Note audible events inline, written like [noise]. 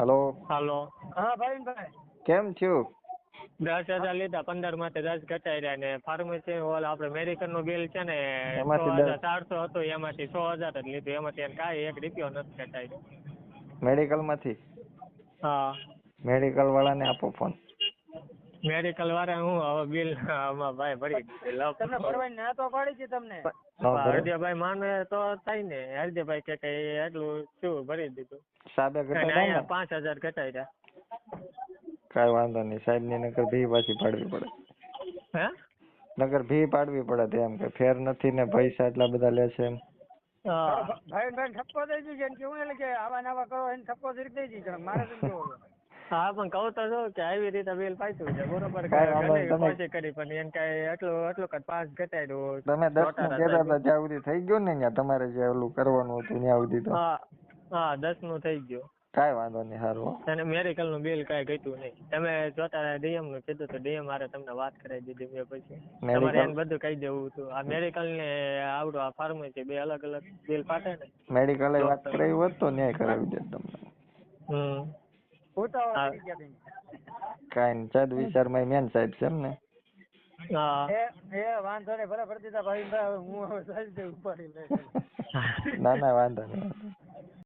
Hello. હાલો. હા ભાવિનભાઈ. કેમ થયું? દસ હજાર લીધા પંદરમાંથી દસ ઘટાઈ રહ્યા ને ફાર્મસી ઓલ આપડે મેડિકલનું બિલ છે ને. ચારસો હતું એમાંથી સો હજાર જ લીધું. એમાંથી કાંઈ એક રૂપિયો નથી ઘટાડ્યો. મેડિકલમાંથી? હા. મેડિકલ વાળાને આપો ફોન મેડિકલ વાળા હું? હવે બિલ આમાં ભાઈ ભરી દીધું. તમને ભરવાની ના તો પડી છે તમને. હરદેભાઈ માને તો થાય ને. હરદેભાઈ કે કઈ એટલું શું ભરી દીધું? સાહેબે ઘટાડ્યા અહીંયા પાંચ હજાર ઘટાઈ રહ્યા કાંઈ વાંધો નહીં સાહેબની નગર ભી પાછી પાડવી પડે. હે? નગર ભી પાડવી પડે એમ કે ફેર નથી ને પૈસા એટલા બધા લેશે એમ. હા. ભાઈ ઠપકો દઈ દીધી એને કેવું? એટલે કે આવા નવા કરો એને ઠપકો દઈ દીધો મારે છે? હા પણ કહું તો છું કે આવી રીતે બિલ પાછું છે બરોબર કોશિશ કરી પણ એને કાંઈ એટલું એટલું કદ પાસ ઘટાડ્યું તમે દસનું કહેતા હતા. ત્યાં સુધી થઈ ગયું ને ત્યાં તમારે જે ઓલું કરવાનું હતું ત્યાં સુધી તો. હા હા દસનું થઈ ગયું. કાંઈ વાંધો નહીં સારું અને મેડિકલનું બિલ કાંઈ ઘટ્યું નહીં. તમે જોતા ડીએમનું કીધું તો ડીએમ મારે તમને વાત કરાવી દીધી મેં પછી. તમારે એને બધું કહી દેવું હતું. આ મેડિકલ ને આવડું આ ફાર્મસી બે અલગ અલગ બિલ પાટે ને. મેડિકલ વાત કરાવી હોત તો ન્યાય કરાવી દે તમને. હમ. કાંઈ નહીં વિચારમાં મેન સાહેબ છે એમ ને એ એ વાંધો નહીં ભલે ભરતી ભાઈ હું હવે સાહેબ ઉપાડી લઈશ. [laughs] ના ના વાંધો નહીં.